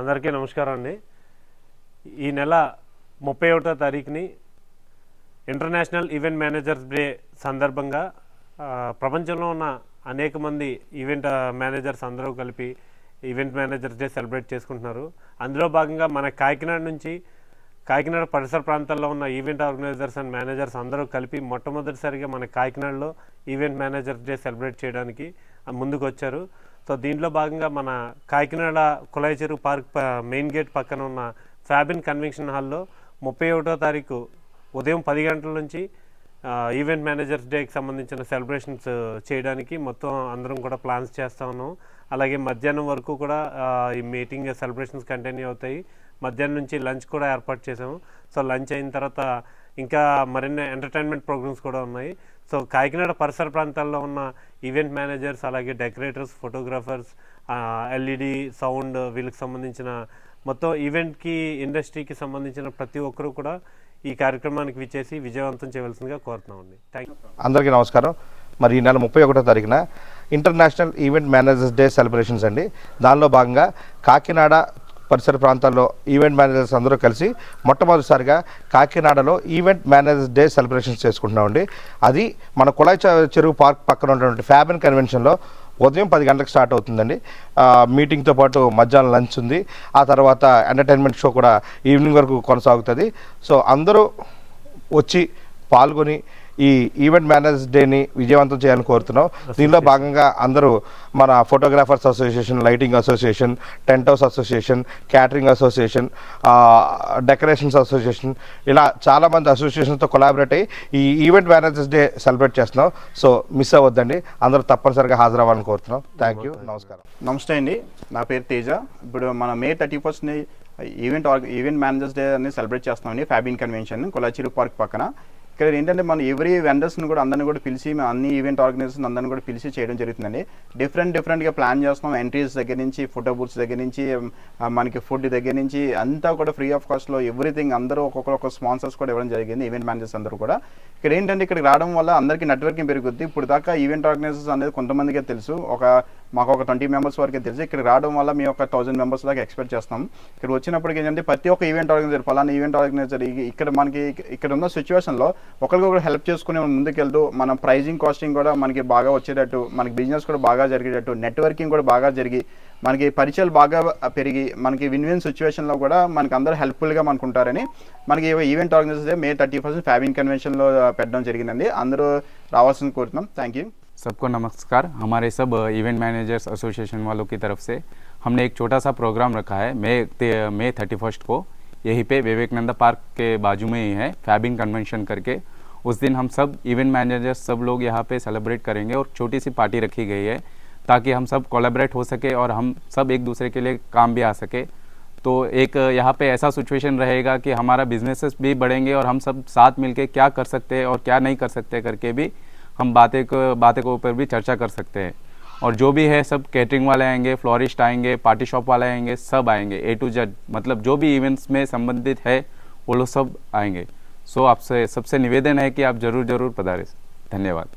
అందరికీ నమస్కారం అండి ఈ నెల ముప్పై ఒకటో తారీఖుని ఇంటర్నేషనల్ ఈవెంట్ మేనేజర్స్ డే సందర్భంగా ప్రపంచంలో ఉన్న అనేక మంది ఈవెంట్ మేనేజర్స్ అందరూ కలిపి ఈవెంట్ మేనేజర్స్ డే సెలబ్రేట్ చేసుకుంటున్నారు. అందులో భాగంగా మన కాకినాడ నుంచి కాకినాడ పరిసర ప్రాంతాల్లో ఉన్న ఈవెంట్ ఆర్గనైజర్స్ అండ్ మేనేజర్స్ అందరూ కలిపి మొట్టమొదటిసారిగా మన కాకినాడలో ఈవెంట్ మేనేజర్స్ డే సెలబ్రేట్ చేయడానికి ముందుకు వచ్చారు సో దీంట్లో భాగంగా మన కాకినాడ కులాయి చెరువు పార్క్ మెయిన్ గేట్ పక్కన ఉన్న ఫ్యాబిన్ కన్వెన్షన్ హాల్లో ముప్పై ఒకటో తారీఖు ఉదయం పది గంటల నుంచి ఈవెంట్ మేనేజర్స్ డేకి సంబంధించిన సెలబ్రేషన్స్ చేయడానికి మొత్తం అందరం కూడా ప్లాన్స్ చేస్తా ఉన్నాం. అలాగే మధ్యాహ్నం వరకు కూడా ఈ మీటింగ్ సెలబ్రేషన్స్ కంటిన్యూ అవుతాయి. మధ్యాహ్నం నుంచి లంచ్ కూడా ఏర్పాటు చేసాము సో లంచ్ అయిన తర్వాత ఇంకా మరిన్ని ఎంటర్టైన్మెంట్ ప్రోగ్రామ్స్ కూడా ఉన్నాయి. సో కాకినాడ పరిసర ప్రాంతాల్లో ఉన్న ఈవెంట్ మేనేజర్స్ అలాగే డెకరేటర్స్ ఫోటోగ్రాఫర్స్ ఎల్ఈడి సౌండ్ వీళ్ళకి సంబంధించిన మొత్తం ఈవెంట్కి ఇండస్ట్రీకి సంబంధించిన ప్రతి ఒక్కరూ కూడా ఈ కార్యక్రమానికి విచ్చేసి విజయవంతం చేయవలసిందిగా కోరుతున్నామండి థ్యాంక్ యూ అందరికీ నమస్కారం. మరి ఈ నెల ముప్పై ఒకటో తారీఖున international event managers day celebrations అండి. దానిలో భాగంగా కాకినాడ పరిసర ప్రాంతాల్లో ఈవెంట్ మేనేజర్స్ అందరూ కలిసి మొట్టమొదటిసారిగా కాకినాడలో ఈవెంట్ మేనేజర్స్ డే సెలబ్రేషన్స్ చేసుకుంటున్నామండి అది మన కుళాయి చెరువు పార్క్ పక్కన ఉన్నటువంటి ఫ్యాబిన్ కన్వెన్షన్లో ఉదయం పది గంటలకు స్టార్ట్ అవుతుందండి. మీటింగ్తో పాటు మధ్యాహ్నం లంచ్ ఉంది. ఆ తర్వాత ఎంటర్టైన్మెంట్ షో కూడా ఈవినింగ్ వరకు కొనసాగుతుంది. సో అందరూ వచ్చి పాల్గొని ఈ ఈవెంట్ మేనేజర్స్ డేని విజయవంతం చేయాలని కోరుతున్నాం. దీనిలో భాగంగా అందరూ మన photographers association lighting association tent house association catering association decorations association ఇలా చాలామంది అసోసియేషన్తో కొలాబరేట్ అయ్యి ఈ ఈవెంట్ మేనేజర్స్ డే సెలబ్రేట్ చేస్తున్నాం. సో మిస్ అవ్వద్దండి. అందరూ తప్పనిసరిగా హాజరవ్వాలని కోరుతున్నాం. Thank you. నమస్కారం. నమస్తే అండి. నా పేరు తేజ. ఇప్పుడు మన మే థర్టీ ఫస్ట్ని ఈవెంట్ ఈవెంట్ మేనేజర్స్ డే అని సెలబ్రేట్ చేస్తామండి ఫ్యాబిన్ కన్వెన్షన్ కొలాచిరు పార్క్ పక్కన. ఇక్కడ ఏంటంటే మనం ఎవ్రీ వెండర్స్ని కూడా అందరిని కూడా పిలిచి మేము అన్ని ఈవెంట్ ఆర్గనైజర్స్ అందరిని కూడా పిలిచి చేయడం జరుగుతుందండి. డిఫరెంట్ డిఫరెంట్గా ప్లాన్ చేస్తున్నాం. ఎంట్రీస్ దగ్గర నుంచి ఫోటో బూత్స్ దగ్గర నుంచి మనకి ఫుడ్ దగ్గర నుంచి అంతా కూడా ఫ్రీ ఆఫ్ కాస్ట్లో ఎవ్రీథింగ్ అందరూ ఒక్కొక్కరు ఒక స్పాన్సర్స్ కూడా ఇవ్వడం జరిగింది ఈవెంట్ మేనేజర్స్ అందరూ కూడా. ఇక్కడ ఏంటంటే ఇక్కడికి రావడం వల్ల అందరికీ నెట్వర్కింగ్ పెరుగుద్ది. ఇప్పుడు దాకా ఈవెంట్ ఆర్గనైజర్స్ అనేది కొంతమందికే తెలుసు. ఒక మాకు ఒక ట్వంటీ మెంబర్స్ వరకే తెలుసు. ఇక్కడ రావడం వల్ల మేము ఒక థౌసండ్ మెంబర్స్ దాకా ఎక్స్పెక్ట్ చేస్తాం. ఇక్కడ వచ్చినప్పటికి ఏంటంటే ప్రతి ఒక్క ఈవెంట్ ఆర్గనైజర్ ఫలానా ఈవెంట్ ఆర్గనైజర్ ఇక్కడ మనకి ఇక్కడ ఉన్న సిచ్యువేషన్లో ఒకరికొకరు హెల్ప్ చేసుకుని మనం ముందుకెళ్తూ మన ప్రైజింగ్ కాస్టింగ్ కూడా మనకి బాగా వచ్చేటట్టు మనకి బిజినెస్ కూడా బాగా జరిగేటట్టు నెట్వర్కింగ్ కూడా బాగా జరిగి మనకి పరిచయాలు బాగా పెరిగి మనకి విన్ విన్ సిచ్యువేషన్లో కూడా మనకి అందరూ హెల్ప్ఫుల్గా మనకు ఉంటారని మనకి event organiser May thirty first Fabian కన్వెన్షన్లో పెట్టడం జరిగిందండి అందరూ రావాల్సింది కోరుతున్నాం థ్యాంక్ యూ सबको नमस्कार हमारे सब इवेंट मैनेजर्स एसोसिएशन वालों की तरफ से हमने एक छोटा सा प्रोग्राम रखा है मई मई थर्टी फर्स्ट को यहीं पे विवेकानंद पार्क के बाजू में ही है फैबिन कन्वेंशन करके। उस दिन हम सब इवेंट मैनेजर्स सब लोग यहाँ पे सेलिब्रेट करेंगे और छोटी सी पार्टी रखी गई है, ताकि हम सब कोलेबरेट हो सके और हम सब एक दूसरे के लिए काम भी आ सके। तो एक, यहाँ पे ऐसा सिचुएशन रहेगा कि हमारा बिजनेसेस भी बढ़ेंगे और हम सब साथ मिलके क्या कर सकते हैं और क्या नहीं कर सकते करके भी हम बातें बातें के ऊपर भी चर्चा कर सकते हैं। और जो भी है, सब कैटरिंग वाले आएँगे फ्लोरिस्ट आएँगे पार्टी शॉप वाले आएँगे, सब आएँगे ए टू जेड मतलब जो भी इवेंट्स में संबंधित है, वो लोग सब आएँगे। सो आपसे सबसे निवेदन है कि आप ज़रूर ज़रूर पधारें। धन्यवाद।